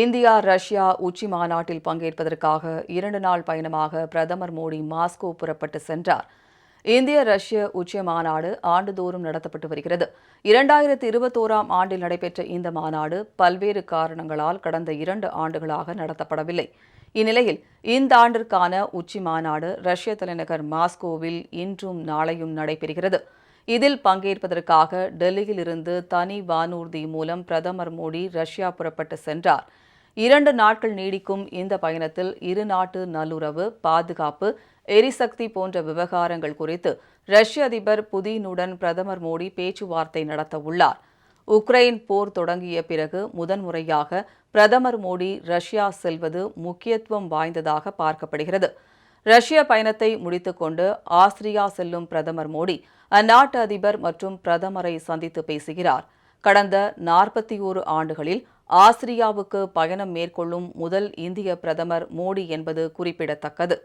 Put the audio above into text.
India Russia உச்சி மாநாட்டில் பங்கேற்பதற்காக இரண்டு நாள் பயணமாக பிரதமர் மோடி மாஸ்கோ புறப்பட்டு சென்றார். இந்திய ரஷ்ய உச்சி மாநாடு ஆண்டுதோறும் நடத்தப்பட்டு வருகிறது. இரண்டாயிரத்தி இருபத்தோராம் ஆண்டில் நடைபெற்ற இந்த மாநாடு பல்வேறு காரணங்களால் கடந்த இரண்டு ஆண்டுகளாக நடத்தப்படவில்லை. இந்நிலையில் இந்த ஆண்டிற்கான உச்சி மாநாடு ரஷ்ய தலைநகர் மாஸ்கோவில் இன்றும் நாளையும் நடைபெறுகிறது. இதில் பங்கேற்பதற்காக டெல்லியில் இருந்து தனி வானூர்தி மூலம் பிரதமர் மோடி ரஷ்யா புறப்பட்டு சென்றார். இரண்டு நாட்கள் நீடிக்கும் இந்த பயணத்தில் இரு நாட்டு நல்லுறவு பாதுகாப்பு எரிசக்தி போன்ற விவகாரங்கள் குறித்து ரஷ்ய அதிபர் புதினுடன் பிரதமர் மோடி பேச்சுவார்த்தை நடத்த உள்ளார். உக்ரைன் போர் தொடங்கிய பிறகு முதன்முறையாக பிரதமர் மோடி ரஷ்யா செல்வது முக்கியத்துவம் வாய்ந்ததாக பார்க்கப்படுகிறது. ரஷ்ய பயணத்தை முடித்துக்கொண்டு ஆஸ்திரியா செல்லும் பிரதமர் மோடி அந்நாட்டு அதிபர் மற்றும் பிரதமரை சந்தித்து பேசுகிறார். கடந்த நாற்பத்தி ஓரு ஆண்டுகளில் ஆஸ்திரியாவுக்கு பயணம் மேற்கொள்ளும் முதல் இந்திய பிரதமர் மோடி என்பது குறிப்பிடத்தக்கது.